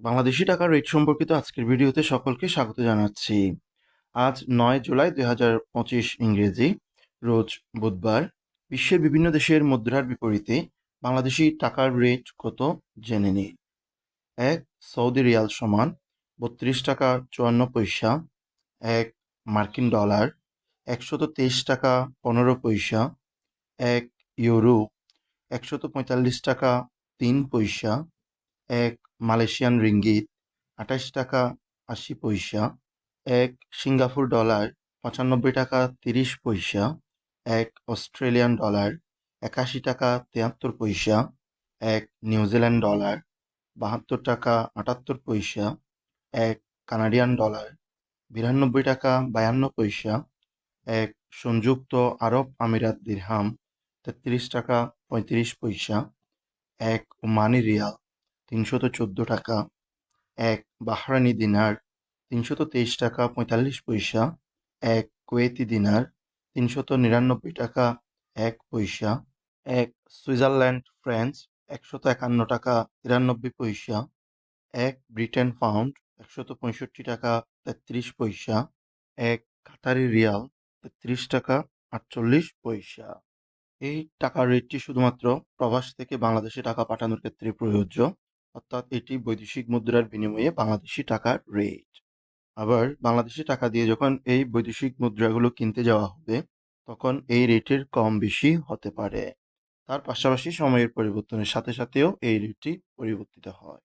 বাংলাদেশী টাকার রেট সম্পর্কিত আজকের ভিডিওতে সকলকে স্বাগত জানাচ্ছি। আজ নয় জুলাই দুই হাজার পঁচিশ ইংরেজি, রোজ বুধবার। বিশ্বের বিভিন্ন দেশের মুদ্রার বিপরীতে বাংলাদেশি টাকার রেট কত জেনে নিই। এক, সৌদি রিয়াল সমান বত্রিশ টাকা চুয়ান্ন পয়সা। এক, মার্কিন ডলার একশত তেইশ টাকা পনেরো পয়সা। এক, ইউরো একশত পঁয়তাল্লিশ টাকা তিন পয়সা। এক মালয়েশিয়ান রিঙ্গিত, আঠাশ টাকা আশি পয়সা, এক সিঙ্গাপুর ডলার পঁচানব্বই টাকা তিরিশ পয়সা, এক অস্ট্রেলিয়ান ডলার একাশি টাকা তিয়াত্তর পয়সা, এক নিউজিল্যান্ড ডলার বাহাত্তর টাকা আটাত্তর পয়সা, এক কানাডিয়ান ডলার বিরানব্বই টাকা বায়ান্ন পয়সা, এক সংযুক্ত আরব আমিরাত দিরহাম তেত্রিশ টাকা পঁয়ত্রিশ পয়সা, এক ওমানি রিয়াল তিনশত চোদ্দ টাকা, এক বাহরানি দিনার তিনশত তেইশ টাকা পঁয়তাল্লিশ পয়সা, এক কুয়েতি দিনার তিনশত নিরানব্বই টাকা এক পয়সা, এক সুইজারল্যান্ড, ফ্রান্স একশত একান্ন টাকা তিরানব্বই পয়সা, এক ব্রিটেন পাউন্ড একশত পঁয়ষট্টি টাকা তেত্রিশ পয়সা, এক কাতারি রিয়াল তেত্রিশ টাকা আটচল্লিশ পয়সা। এই টাকার রেটটি শুধুমাত্র প্রবাস থেকে বাংলাদেশে টাকা পাঠানোর ক্ষেত্রে প্রযোজ্য। অর্থাৎ এটি বৈদেশিক মুদ্রার বিনিময়ে বাংলাদেশি টাকার রেট আবার বাংলাদেশি টাকা দিয়ে যখন এই বৈদেশিক মুদ্রাগুলো কিনতে যাওয়া হবে, তখন এই রেটের কম বেশি হতে পারে। তার পাশাপাশি সময়ের পরিবর্তনের সাথে সাথেও এই রেটটি পরিবর্তিত হয়।